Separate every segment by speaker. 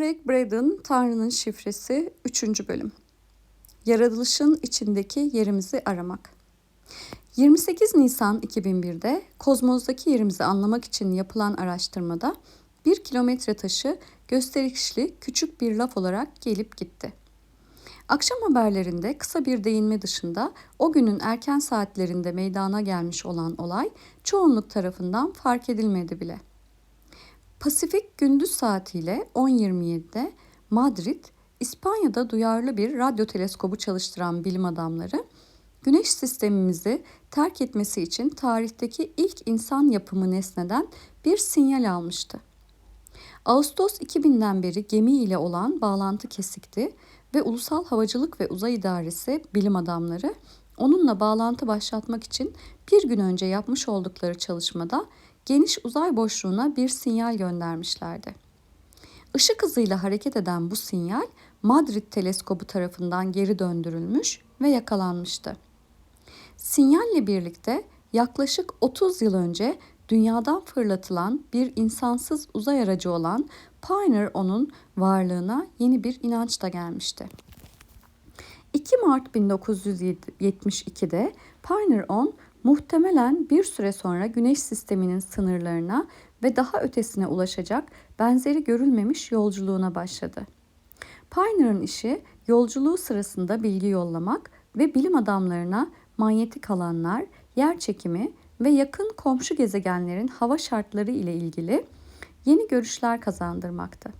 Speaker 1: Craig Braden Tanrı'nın Şifresi 3. Bölüm Yaratılışın içindeki yerimizi aramak 28 Nisan 2001'de kozmozdaki yerimizi anlamak için yapılan araştırmada bir kilometre taşı gösterişli küçük bir laf olarak gelip gitti. Akşam haberlerinde kısa bir değinme dışında o günün erken saatlerinde meydana gelmiş olan olay çoğunluk tarafından fark edilmedi bile. Pasifik gündüz saatiyle 10.27'de Madrid, İspanya'da duyarlı bir radyo teleskobu çalıştıran bilim adamları, Güneş sistemimizi terk etmesi için tarihteki ilk insan yapımı nesneden bir sinyal almıştı. Ağustos 2000'den beri gemi ile olan bağlantı kesikti ve Ulusal Havacılık ve Uzay İdaresi bilim adamları onunla bağlantı başlatmak için bir gün önce yapmış oldukları çalışmada geniş uzay boşluğuna bir sinyal göndermişlerdi. Işık hızıyla hareket eden bu sinyal Madrid teleskobu tarafından geri döndürülmüş ve yakalanmıştı. Sinyalle birlikte yaklaşık 30 yıl önce dünyadan fırlatılan bir insansız uzay aracı olan Pioneer 10'un varlığına yeni bir inanç da gelmişti. 2 Mart 1972'de Pioneer 10 muhtemelen bir süre sonra Güneş sisteminin sınırlarına ve daha ötesine ulaşacak benzeri görülmemiş yolculuğuna başladı. Pioneer'ın işi yolculuğu sırasında bilgi yollamak ve bilim adamlarına manyetik alanlar, yer çekimi ve yakın komşu gezegenlerin hava şartları ile ilgili yeni görüşler kazandırmaktı.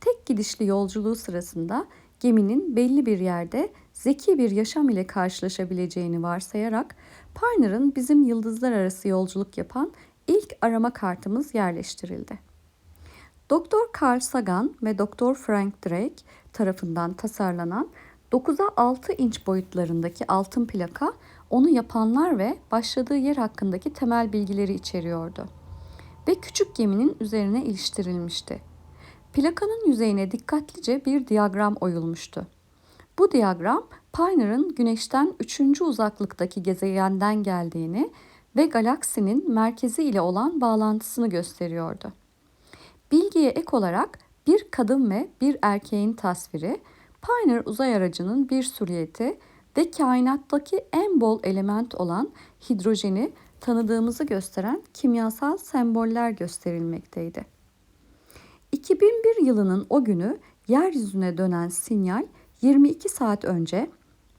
Speaker 1: Tek gidişli yolculuğu sırasında geminin belli bir yerde zeki bir yaşam ile karşılaşabileceğini varsayarak Pioneer'ın bizim yıldızlar arası yolculuk yapan ilk arama kartımız yerleştirildi. Dr. Carl Sagan ve Dr. Frank Drake tarafından tasarlanan 9'a 6 inç boyutlarındaki altın plaka onu yapanlar ve başladığı yer hakkındaki temel bilgileri içeriyordu. Ve küçük geminin üzerine iliştirilmişti. Plakanın yüzeyine dikkatlice bir diyagram oyulmuştu. Bu diyagram Pioneer'ın Güneş'ten 3. uzaklıktaki gezegenden geldiğini ve galaksinin merkezi ile olan bağlantısını gösteriyordu. Bilgiye ek olarak bir kadın ve bir erkeğin tasviri, Pioneer uzay aracının bir süriyeti ve kainattaki en bol element olan hidrojeni tanıdığımızı gösteren kimyasal semboller gösterilmekteydi. 2001 yılının o günü yeryüzüne dönen sinyal 22 saat önce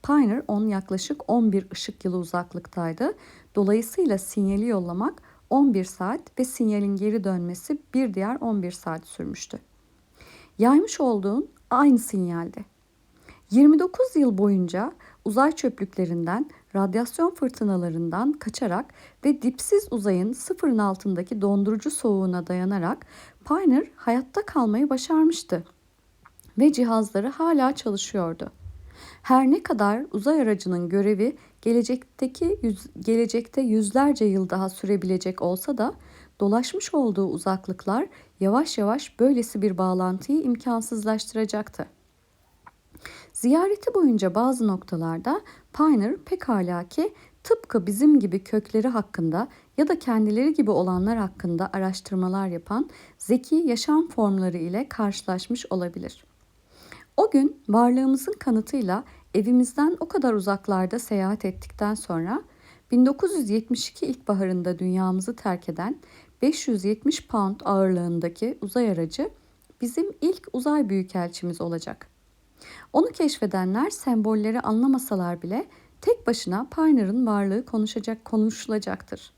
Speaker 1: Pioneer 10 yaklaşık 11 ışık yılı uzaklıktaydı. Dolayısıyla sinyali yollamak 11 saat ve sinyalin geri dönmesi bir diğer 11 saat sürmüştü. Yaymış olduğun aynı sinyaldi. 29 yıl boyunca uzay çöplüklerinden, radyasyon fırtınalarından kaçarak ve dipsiz uzayın sıfırın altındaki dondurucu soğuğuna dayanarak Pioneer hayatta kalmayı başarmıştı ve cihazları hala çalışıyordu. Her ne kadar uzay aracının görevi gelecekteki yüz, gelecekte yüzlerce yıl daha sürebilecek olsa da dolaşmış olduğu uzaklıklar yavaş yavaş böylesi bir bağlantıyı imkansızlaştıracaktı. Ziyareti boyunca bazı noktalarda Pioneer pekala ki tıpkı bizim gibi kökleri hakkında ya da kendileri gibi olanlar hakkında araştırmalar yapan zeki yaşam formları ile karşılaşmış olabilir. O gün varlığımızın kanıtıyla evimizden o kadar uzaklarda seyahat ettikten sonra 1972 ilkbaharında dünyamızı terk eden 570 pound ağırlığındaki uzay aracı bizim ilk uzay büyükelçimiz olacak. Onu keşfedenler sembolleri anlamasalar bile tek başına Pioneer'ın varlığı konuşacak konuşulacaktır.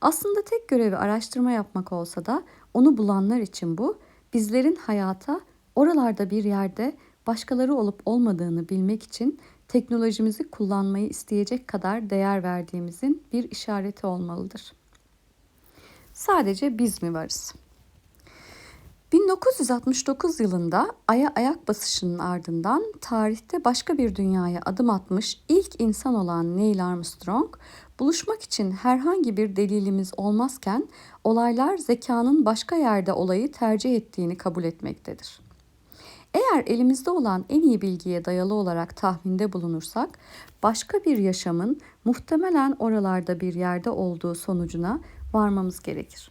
Speaker 1: Aslında tek görevi araştırma yapmak olsa da onu bulanlar için bu bizlerin hayata oralarda bir yerde başkaları olup olmadığını bilmek için teknolojimizi kullanmayı isteyecek kadar değer verdiğimizin bir işareti olmalıdır. Sadece biz mi varız? 1969 yılında Ay'a ayak basışının ardından tarihte başka bir dünyaya adım atmış ilk insan olan Neil Armstrong, buluşmak için herhangi bir delilimiz olmazken olaylar zekanın başka yerde olayı tercih ettiğini kabul etmektedir. Eğer elimizde olan en iyi bilgiye dayalı olarak tahminde bulunursak, başka bir yaşamın muhtemelen oralarda bir yerde olduğu sonucuna varmamız gerekir.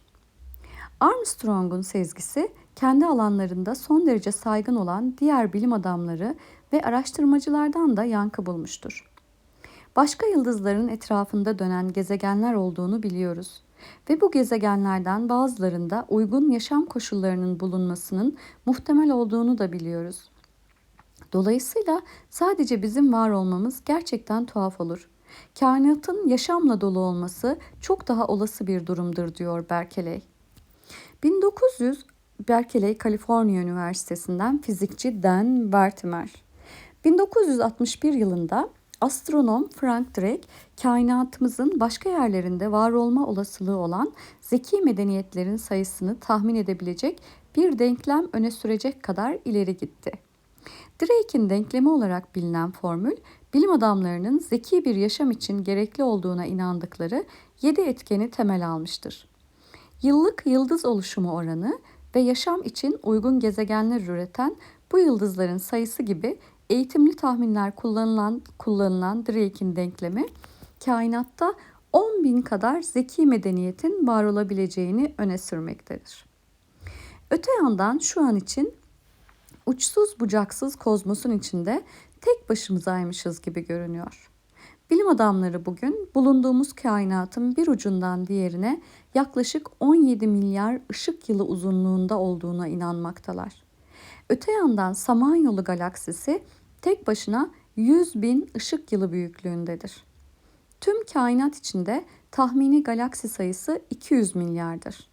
Speaker 1: Armstrong'un sezgisi kendi alanlarında son derece saygın olan diğer bilim adamları ve araştırmacılardan da yankı bulmuştur. Başka yıldızların etrafında dönen gezegenler olduğunu biliyoruz ve bu gezegenlerden bazılarında uygun yaşam koşullarının bulunmasının muhtemel olduğunu da biliyoruz. Dolayısıyla sadece bizim var olmamız gerçekten tuhaf olur. Kainatın yaşamla dolu olması çok daha olası bir durumdur diyor Berkeley. 1900 Berkeley, Kaliforniya Üniversitesi'nden fizikçi Dan Wertheimer. 1961 yılında astronom Frank Drake kainatımızın başka yerlerinde var olma olasılığı olan zeki medeniyetlerin sayısını tahmin edebilecek bir denklem öne sürecek kadar ileri gitti. Drake'in denklemi olarak bilinen formül, bilim adamlarının zeki bir yaşam için gerekli olduğuna inandıkları 7 etkeni temel almıştır. Yıllık yıldız oluşumu oranı ve yaşam için uygun gezegenler üreten bu yıldızların sayısı gibi eğitimli tahminler kullanılan, kullanılan Drake'in denklemi kainatta 10 bin kadar zeki medeniyetin var olabileceğini öne sürmektedir. Öte yandan şu an için uçsuz bucaksız kozmosun içinde tek başımızaymışız gibi görünüyor. Bilim adamları bugün bulunduğumuz kainatın bir ucundan diğerine yaklaşık 17 milyar ışık yılı uzunluğunda olduğuna inanmaktalar. Öte yandan Samanyolu galaksisi tek başına 100 bin ışık yılı büyüklüğündedir. Tüm kainat içinde tahmini galaksi sayısı 200 milyardır.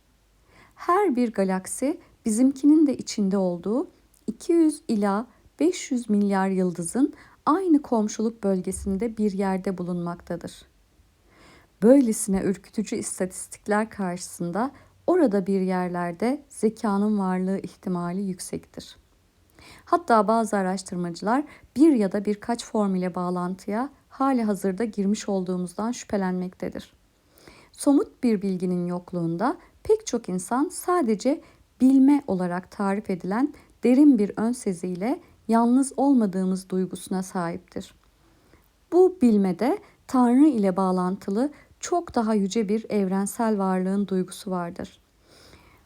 Speaker 1: Her bir galaksi bizimkinin de içinde olduğu 200 ila 500 milyar yıldızın aynı komşuluk bölgesinde bir yerde bulunmaktadır. Böylesine ürkütücü istatistikler karşısında orada bir yerlerde zekanın varlığı ihtimali yüksektir. Hatta bazı araştırmacılar bir ya da birkaç formüle bağlantıya hali hazırda girmiş olduğumuzdan şüphelenmektedir. Somut bir bilginin yokluğunda pek çok insan sadece bilme olarak tarif edilen derin bir ön seziyle yalnız olmadığımız duygusuna sahiptir. Bu bilmede Tanrı ile bağlantılı çok daha yüce bir evrensel varlığın duygusu vardır.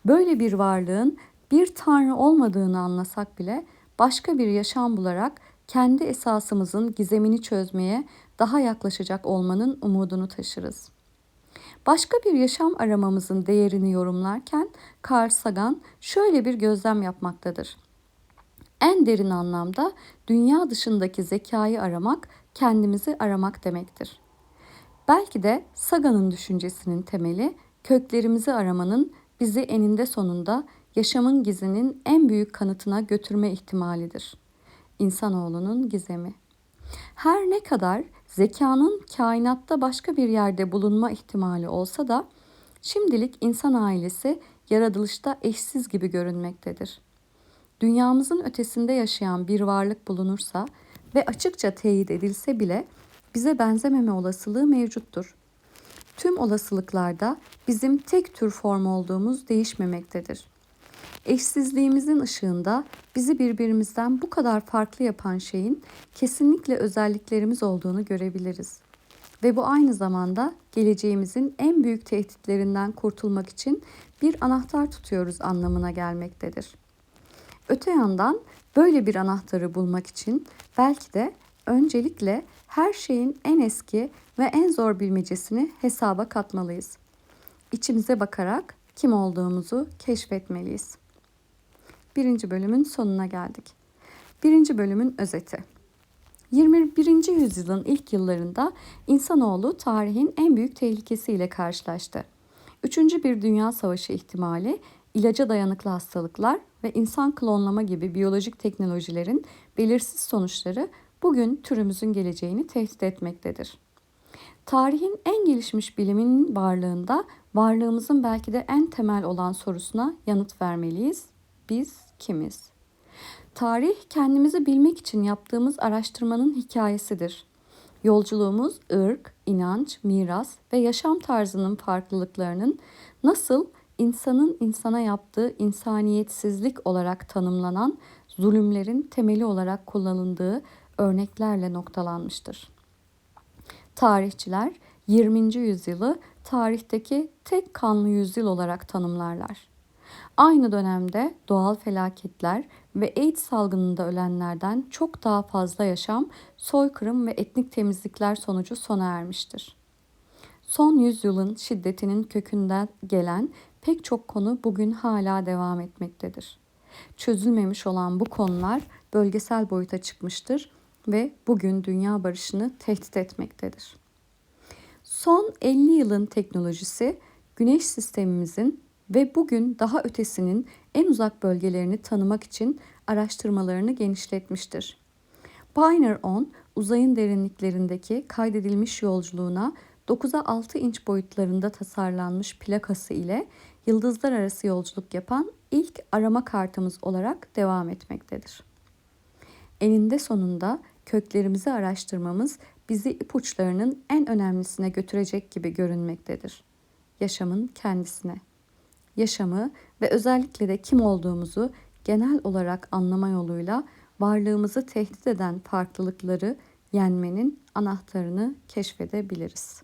Speaker 1: Böyle bir varlığın bir tanrı olmadığını anlasak bile başka bir yaşam bularak kendi esasımızın gizemini çözmeye daha yaklaşacak olmanın umudunu taşırız. Başka bir yaşam aramamızın değerini yorumlarken Carl Sagan şöyle bir gözlem yapmaktadır. En derin anlamda dünya dışındaki zekayı aramak kendimizi aramak demektir. Belki de Sagan'ın düşüncesinin temeli köklerimizi aramanın bizi eninde sonunda yaşamın gizinin en büyük kanıtına götürme ihtimalidir. İnsanoğlunun gizemi. Her ne kadar zekanın kainatta başka bir yerde bulunma ihtimali olsa da şimdilik insan ailesi yaratılışta eşsiz gibi görünmektedir. Dünyamızın ötesinde yaşayan bir varlık bulunursa ve açıkça teyit edilse bile bize benzememe olasılığı mevcuttur. Tüm olasılıklarda bizim tek tür form olduğumuz değişmemektedir. Eşsizliğimizin ışığında bizi birbirimizden bu kadar farklı yapan şeyin kesinlikle özelliklerimiz olduğunu görebiliriz. Ve bu aynı zamanda geleceğimizin en büyük tehditlerinden kurtulmak için bir anahtar tutuyoruz anlamına gelmektedir. Öte yandan böyle bir anahtarı bulmak için belki de öncelikle her şeyin en eski ve en zor bilmecesini hesaba katmalıyız. İçimize bakarak kim olduğumuzu keşfetmeliyiz. Birinci bölümün sonuna geldik. Birinci bölümün özeti. 21. yüzyılın ilk yıllarında insanoğlu tarihin en büyük tehlikesiyle karşılaştı. Üçüncü bir dünya savaşı ihtimali, ilaca dayanıklı hastalıklar ve insan klonlama gibi biyolojik teknolojilerin belirsiz sonuçları bugün türümüzün geleceğini tehdit etmektedir. Tarihin en gelişmiş biliminin varlığında varlığımızın belki de en temel olan sorusuna yanıt vermeliyiz. Biz kimiz? Tarih kendimizi bilmek için yaptığımız araştırmanın hikayesidir. Yolculuğumuz ırk, inanç, miras ve yaşam tarzının farklılıklarının nasıl insanın insana yaptığı insaniyetsizlik olarak tanımlanan zulümlerin temeli olarak kullanıldığı örneklerle noktalanmıştır. Tarihçiler 20. yüzyılı tarihteki tek kanlı yüzyıl olarak tanımlarlar. Aynı dönemde doğal felaketler ve AIDS salgınında ölenlerden çok daha fazla yaşam soykırım ve etnik temizlikler sonucu sona ermiştir. Son yüzyılın şiddetinin kökünden gelen pek çok konu bugün hala devam etmektedir. Çözülmemiş olan bu konular bölgesel boyuta çıkmıştır ve bugün dünya barışını tehdit etmektedir. Son 50 yılın teknolojisi güneş sistemimizin ve bugün daha ötesinin en uzak bölgelerini tanımak için araştırmalarını genişletmiştir. Pioneer 10 uzayın derinliklerindeki kaydedilmiş yolculuğuna 9'a 6 inç boyutlarında tasarlanmış plakası ile yıldızlar arası yolculuk yapan ilk arama kartımız olarak devam etmektedir. Eninde sonunda köklerimizi araştırmamız bizi ipuçlarının en önemlisine götürecek gibi görünmektedir. Yaşamın kendisine. Yaşamı ve özellikle de kim olduğumuzu genel olarak anlama yoluyla varlığımızı tehdit eden farklılıkları yenmenin anahtarını keşfedebiliriz.